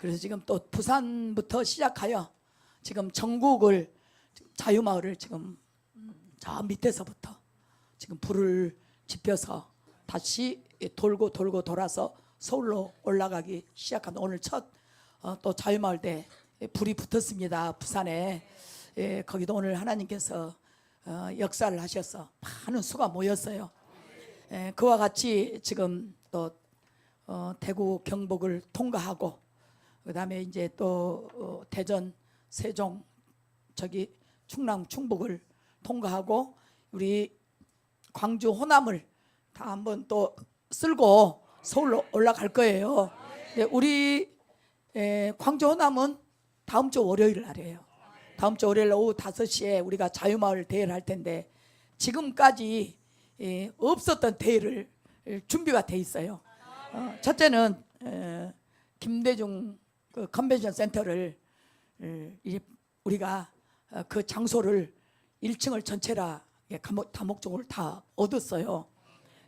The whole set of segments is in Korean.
그래서 지금 또 부산부터 시작하여 지금 전국을 자유마을을 지금 음, 저 밑에서부터 지금 불을 지펴서 다시 돌고 돌고 돌아서 서울로 올라가기 시작합니다. 오늘 첫 또 자유마을대 불이 붙었습니다. 부산에 예, 거기도 오늘 하나님께서 어, 역사를 하셔서 많은 수가 모였어요. 예, 그와 같이 지금 또 어, 대구 경북을 통과하고 그다음에 이제 또 어, 대전 세종 저기 충남 충북을 통과하고 우리 광주 호남을 다 한번 또 쓸고 서울로 올라갈 거예요. 네, 우리 에, 광주 호남은 다음 주 월요일 날이에요. 다음 주 월요일 오후 5시에 우리가 자유마을 대회를 할 텐데 지금까지 예, 없었던 대회를 예, 준비가 돼 있어요. 어, 첫째는 에, 김대중 그 컨벤션 센터를 우리가 어, 그 장소를 1층을 전체라 예, 다목- 다목적으로 다 얻었어요.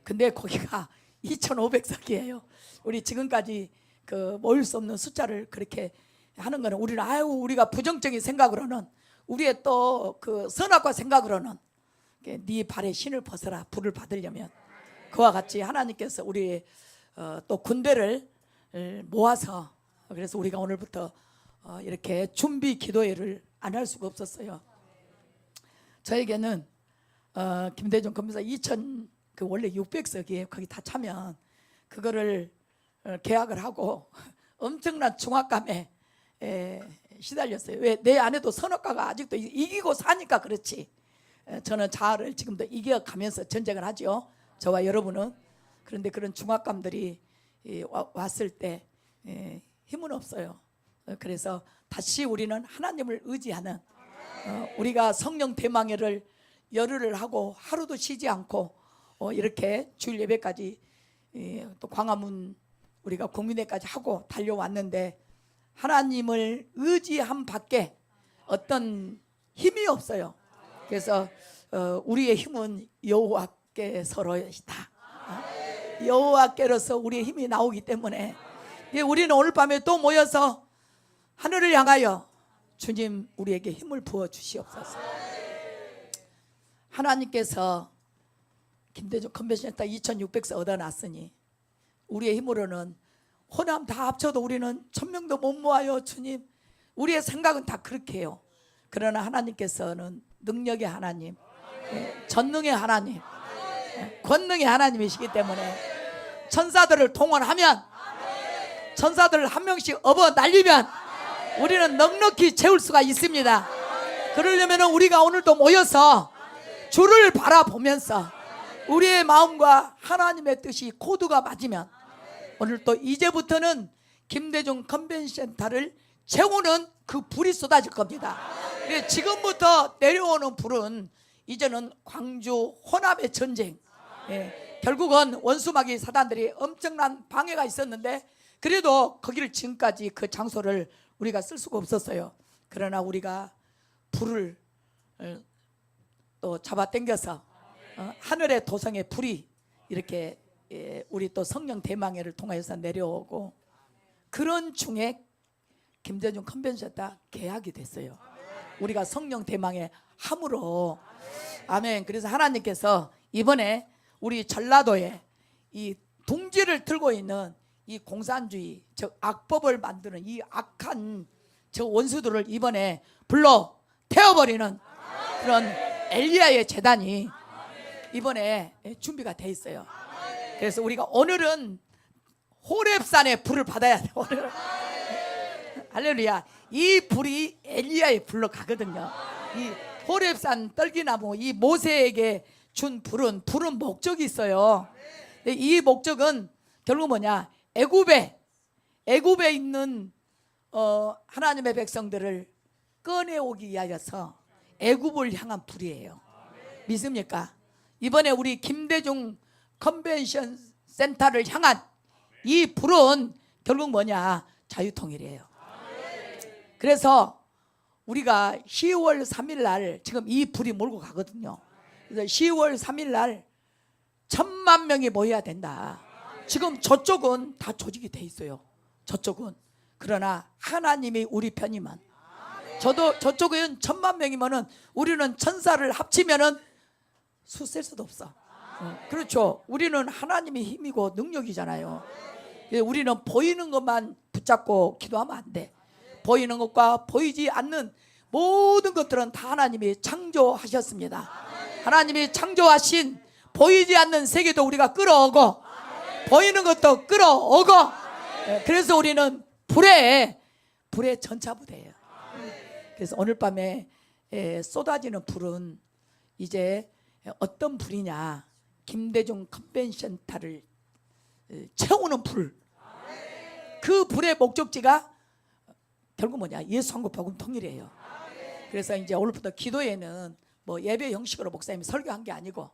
근데 거기가 2,500석이에요. 우리 지금까지 그 모일 수 없는 숫자를 그렇게 하는 거는 우리는 아유 우리가 부정적인 생각으로는 우리의 또 그 선악과 생각으로는 네 발에 신을 벗어라 불을 받으려면 그와 같이 하나님께서 우리 어, 또 군대를 에, 모아서 그래서 우리가 오늘부터 어, 이렇게 준비 기도회를 안 할 수가 없었어요. 저에게는 어, 김대중 검사 2천 그 원래 600석이에요. 거기 다 차면 그거를 어, 계약을 하고 엄청난 중압감에 에, 시달렸어요. 왜 내 안에도 선악과가 아직도 이- 이기고 사니까 그렇지. 에, 저는 자아를 지금도 이겨가면서 전쟁을 하죠. 저와 여러분은 그런데 그런 중압감들이 왔을 때 에, 힘은 없어요. 어, 그래서 다시 우리는 하나님을 의지하는 어, 우리가 성령 대망회를 열흘을 하고 하루도 쉬지 않고 어, 이렇게 주일 예배까지 예, 또 광화문 우리가 국민회까지 하고 달려왔는데 하나님을 의지함 밖에 어떤 힘이 없어요. 그래서 어, 우리의 힘은 여호와께 서로이다. 어? 여호와께로서 우리의 힘이 나오기 때문에 예, 우리는 오늘 밤에 또 모여서 하늘을 향하여 주님 우리에게 힘을 부어 주시옵소서. 하나님께서 김대중 컨벤션 딱 2,600석 얻어놨으니 우리의 힘으로는 호남 다 합쳐도 우리는 천명도 못 모아요 주님 우리의 생각은 다 그렇게 해요 그러나 하나님께서는 능력의 하나님 예, 전능의 하나님 예, 권능의 하나님이시기 때문에 천사들을 동원하면 천사들을 한 명씩 업어 날리면 우리는 넉넉히 채울 수가 있습니다 그러려면 우리가 오늘도 모여서 주를 바라보면서 우리의 마음과 하나님의 뜻이 코드가 맞으면 오늘 또 이제부터는 김대중 컨벤센터를 채우는 그 불이 쏟아질 겁니다. 그래서 지금부터 내려오는 불은 이제는 광주 호남의 전쟁. 예, 결국은 원수마귀 사단들이 엄청난 방해가 있었는데 그래도 거기를 지금까지 그 장소를 우리가 쓸 수가 없었어요. 그러나 우리가 불을 어, 또 잡아 당겨서 어, 하늘의 도성의 불이 이렇게 예, 우리 또 성령 대망회를 통해서 내려오고 그런 중에 김대중 컨벤션 다 계약이 됐어요. 우리가 성령 대망회 함으로 아멘. 그래서 하나님께서 이번에 우리 전라도에 이 둥지를 들고 있는 이 공산주의 즉 악법을 만드는 이 악한 저 원수들을 이번에 불러 태워버리는 그런 엘리야의 재단이 이번에 준비가 돼 있어요. 그래서 우리가 오늘은 호렙산의 불을 받아야 돼. 오늘 할렐루야. 이 불이 엘리야의 불로 가거든요. 이 호렙산 떨기나무 이 모세에게 준 불은 불은 목적이 있어요. 이 목적은 결국 뭐냐? 애굽에 애굽에 있는 어, 하나님의 백성들을 꺼내오기 위하여서 애굽을 향한 불이에요. 믿습니까? 이번에 우리 김대중 컨벤션 센터를 향한 이 불은 결국 뭐냐? 자유통일이에요. 그래서 우리가 10월 3일 날 지금 이 불이 몰고 가거든요. 그래서 10월 3일 날 천만 명이 모여야 된다. 지금 저쪽은 다 조직이 돼 있어요. 저쪽은. 그러나 하나님이 우리 편이면 저도 저쪽은 천만 명이면은 우리는 천사를 합치면은 수 셀 수도 없어. 어, 그렇죠. 우리는 하나님의 힘이고 능력이잖아요. 예, 우리는 보이는 것만 붙잡고 기도하면 안 돼. 보이는 것과 보이지 않는 모든 것들은 다 하나님이 창조하셨습니다. 하나님이 창조하신 보이지 않는 세계도 우리가 끌어오고 보이는 것도 끌어오고 예, 그래서 우리는 불에 불의 전차부대예요. 그래서 오늘 밤에 에, 쏟아지는 불은 이제 어떤 불이냐 김대중 컨벤션타를 에, 채우는 불. 그 불의 목적지가 결국 뭐냐 예수 한국 복음 통일이에요. 그래서 이제 오늘부터 기도에는 뭐 예배 형식으로 목사님이 설교한 게 아니고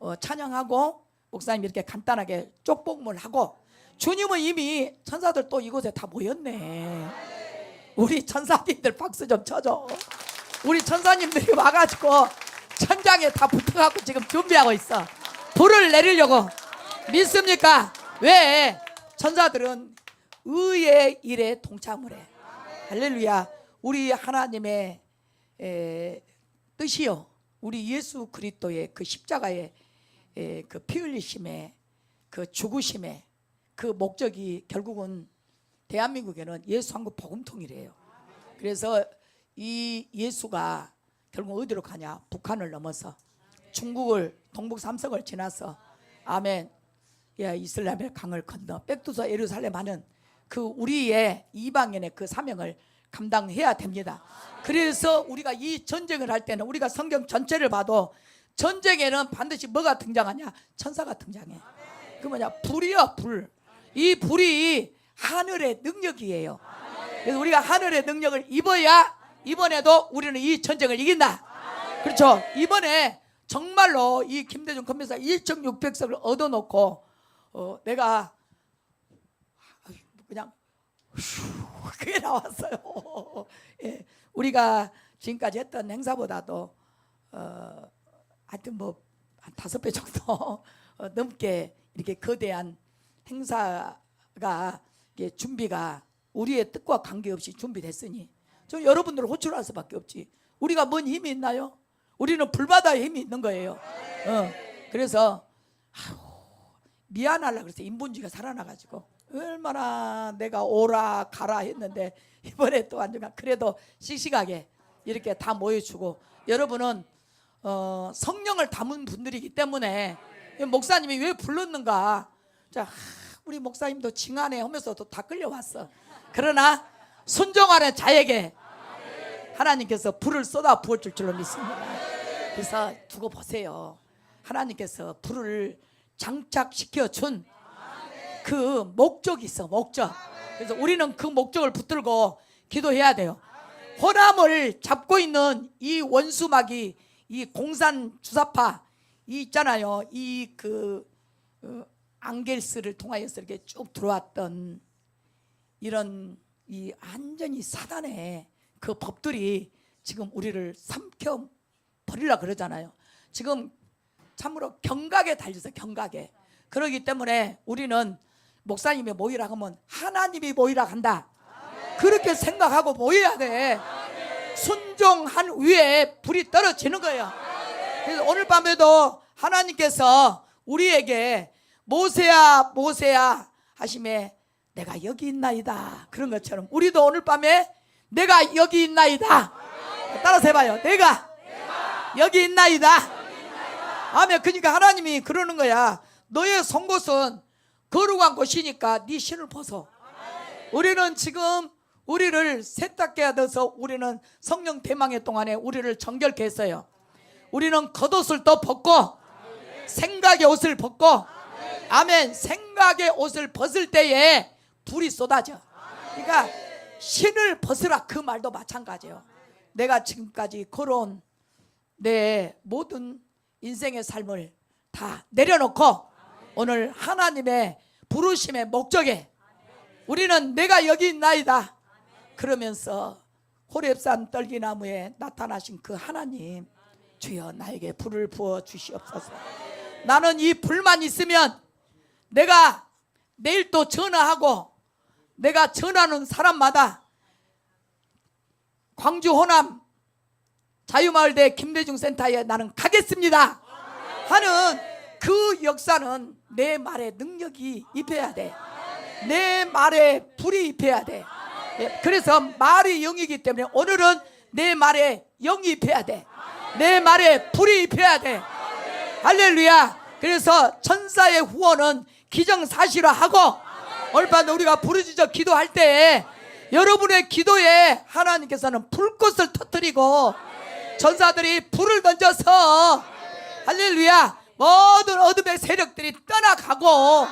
어, 찬양하고 목사님 이렇게 간단하게 쪽복물 하고 주님은 이미 천사들 또 이곳에 다 모였네. 우리 천사님들 박수 좀 쳐줘. 우리 천사님들이 와가지고 천장에 다 붙어갖고 지금 준비하고 있어. 불을 내리려고 믿습니까? 왜? 천사들은 의의 일에 동참을 해. 할렐루야. 우리 하나님의 에, 뜻이요. 우리 예수 그리스도의 그 십자가의 에, 그 피 흘리심의 그 죽으심의 그 목적이 결국은 대한민국에는 예수 한국 복음통이래요. 그래서 이 예수가 결국 어디로 가냐? 북한을 넘어서 중국을 동북 삼성을 지나서 아멘. 예, 이슬람의 강을 건너 백두서 예루살렘 하는 그 우리의 이방인의 그 사명을 감당해야 됩니다. 그래서 우리가 이 전쟁을 할 때는 우리가 성경 전체를 봐도 전쟁에는 반드시 뭐가 등장하냐? 천사가 등장해. 그 뭐냐? 불이야, 불. 이 불이 하늘의 능력이에요. 그래서 우리가 하늘의 능력을 입어야 이번에도 우리는 이 전쟁을 이긴다. 그렇죠? 이번에 정말로 이 김대중 컨벤서 1,600석을 얻어놓고 어, 내가 그냥 슈, 그게 나왔어요. 예, 우리가 지금까지 했던 행사보다도 어, 하여튼 뭐 한 다섯 배 정도 어, 넘게 이렇게 거대한 행사가 준비가 우리의 뜻과 관계없이 준비됐으니 저 여러분들을 호출할 수밖에 없지. 우리가 뭔 힘이 있나요? 우리는 불바다의 힘이 있는 거예요. 어, 그래서 아유, 미안하려 그래서 인본주의가 살아나가지고 얼마나 내가 오라 가라 했는데 이번에 또 완전 그래도 씩씩하게 이렇게 다 모여주고 여러분은 어, 성령을 담은 분들이기 때문에 목사님이 왜 불렀는가? 자 하, 우리 목사님도 징하네 하면서도 다 끌려왔어. 그러나 순종하는 자에게 하나님께서 불을 쏟아 부어 줄 줄로 믿습니다. 그래서 두고 보세요. 하나님께서 불을 장착시켜 준 그 목적이 있어 목적. 그래서 우리는 그 목적을 붙들고 기도해야 돼요. 호남을 잡고 있는 이 원수막이 이 공산 주사파 이 있잖아요 이그 어, 앙겔스를 통하여서 이렇게 쭉 들어왔던 이런 이 완전히 사단의 그 법들이 지금 우리를 삼켜 버리려 그러잖아요. 지금 참으로 경각에 달려서 경각에 그러기 때문에 우리는 목사님이 모이라 하면 하나님이 모이라 한다. 그렇게 생각하고 모여야 돼. 순종한 위에 불이 떨어지는 거예요. 그래서 오늘 밤에도 하나님께서 우리에게 모세야 모세야 하심에 내가 여기 있나이다. 그런 것처럼 우리도 오늘 밤에 내가 여기 있나이다. 따라서 해봐요. 내가 여기 있나이다. 아멘. 그러니까 하나님이 그러는 거야. 너의 송곳은 거룩한 곳이니까 네 신을 벗어. 우리는 지금 우리를 세탁게 하셔서 우리는 성령 대망의 동안에 우리를 정결케 했어요. 우리는 겉옷을 또 벗고 생각의 옷을 벗고 아멘 생각의 옷을 벗을 때에 불이 쏟아져. 그러니까 신을 벗으라 그 말도 마찬가지예요. 내가 지금까지 걸어온 내 모든 인생의 삶을 다 내려놓고 오늘 하나님의 부르심의 목적에 우리는 내가 여기 있나이다 그러면서 호렙산 떨기나무에 나타나신 그 하나님 주여 나에게 불을 부어 주시옵소서 나는 이 불만 있으면 내가 내일 또 전화하고 내가 전하는 사람마다 광주 호남 자유마을대 김대중 센터에 나는 가겠습니다 하는 그 역사는 내 말에 능력이 입혀야 돼. 내 말에 불이 입혀야 돼. 예, 그래서 말이 영이기 때문에 오늘은 내 말에 영이 입혀야 돼. 내 말에 불이 입혀야 돼. 할렐루야. 그래서 천사의 후원은 기정사실화하고 얼반 우리가 부르짖어 기도할 때 여러분의 기도에 하나님께서는 불꽃을 터뜨리고 전사들이 불을 던져서 할렐루야 모든 어둠의 세력들이 떠나가고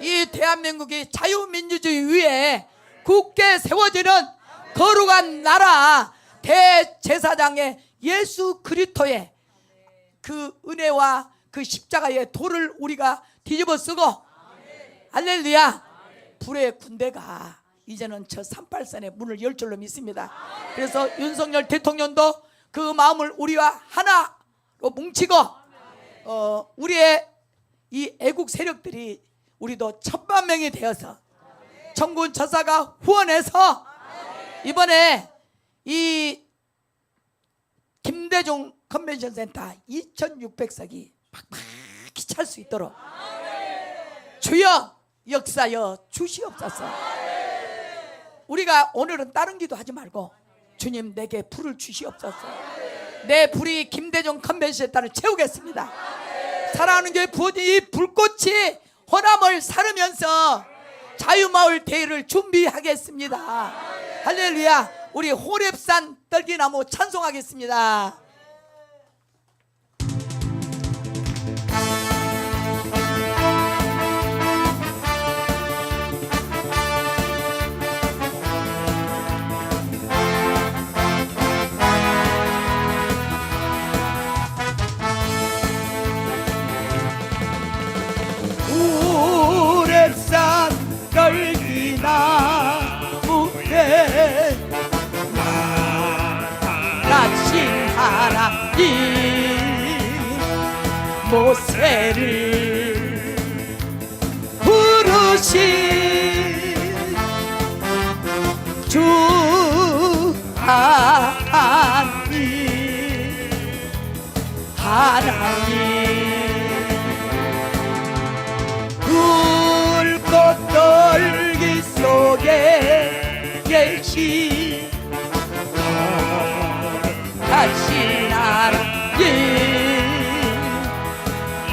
이 대한민국이 자유민주주의 위에 굳게 세워지는 거룩한 나라 대제사장의 예수 그리스도의 그 은혜와 그 십자가의 돌을 우리가 뒤집어 쓰고 할렐루야 불의 군대가 이제는 저 38선의 문을 열 줄로 믿습니다. 그래서 윤석열 대통령도 그 마음을 우리와 하나로 뭉치고 어, 우리의 이 애국 세력들이 우리도 천만 명이 되어서 청군 저사가 후원해서 이번에 이 김대중 컨벤션 센터 2600석이 팍팍히 찰 수 있도록 주여 역사여 주시옵소서. 우리가 오늘은 다른 기도 하지 말고 주님 내게 불을 주시옵소서. 내 불이 김대중 컨벤션 센터를 채우겠습니다. 사랑하는 교회 부어진 이 불꽃이 호남을 사르면서 자유마을 대회를 준비하겠습니다. 할렐루야. 우리 호랩산 떨기나무 찬송하겠습니다 하나님 하나님 굵고 떨기 속에 계신 다시 하나님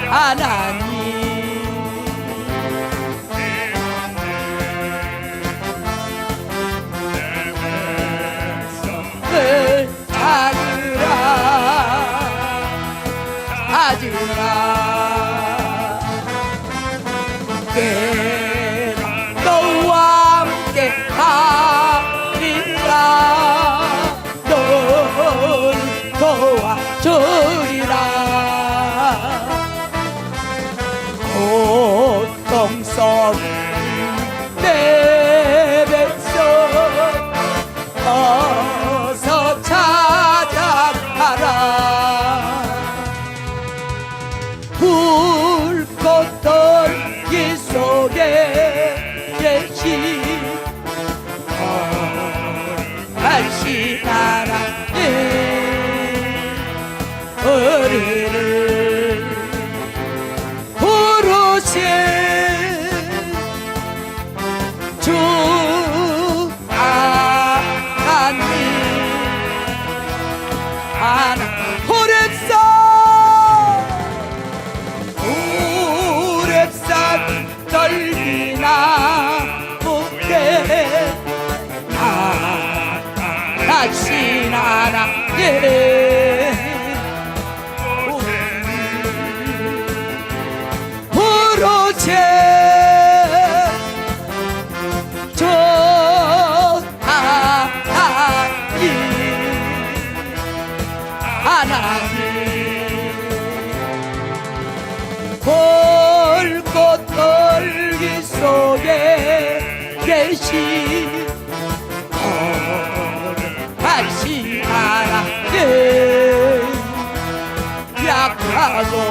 하나님 I Chicago.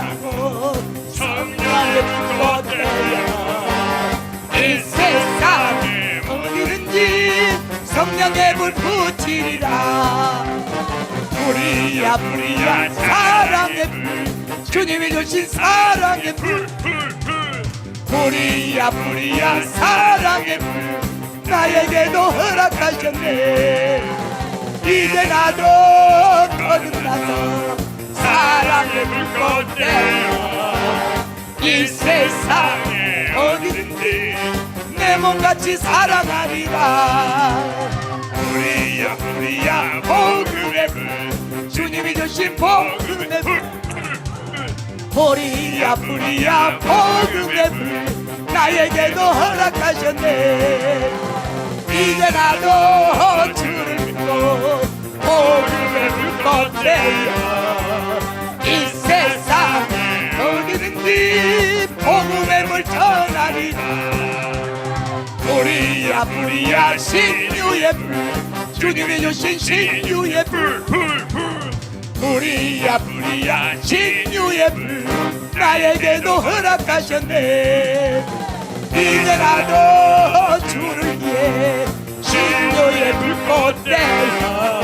이 세상에 어디든지 성령의 불 붙이리라. 불이야 불이야 사랑의 불. 주님이 주신 사랑의 불. 불이야 불이야 사랑의 불. 나에게도 허락하셨네. 이제 나도 거듭나서 사랑의 불꽃 내어 이 세상에 어디든지 내 몸같이 불이야 불이야 복음의 불. 주님이 주신 불이야 불이야 복음의 불. 나에게도 허락하셨네. 이제 나도 주를 믿고 불꽃 내어 어디든지 복음의 불 전하리라. 불이야 불이야 신유의 불 주님이 주신 신유의 불 불이야 불이야 신유의 불 나에게도 허락하셨네. 이제 나도 주를 위해 신유의 불꽃 내어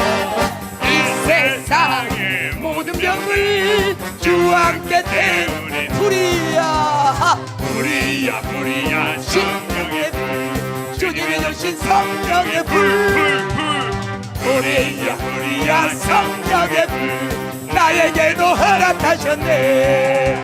이 세상의 모든 병을 주와 함께 태우리 불이야. 불이야 불이야 신유의 불. 주님이 주신 성령의 불. 불이야 불이야 성령의 불. 나에게도 허락하셨네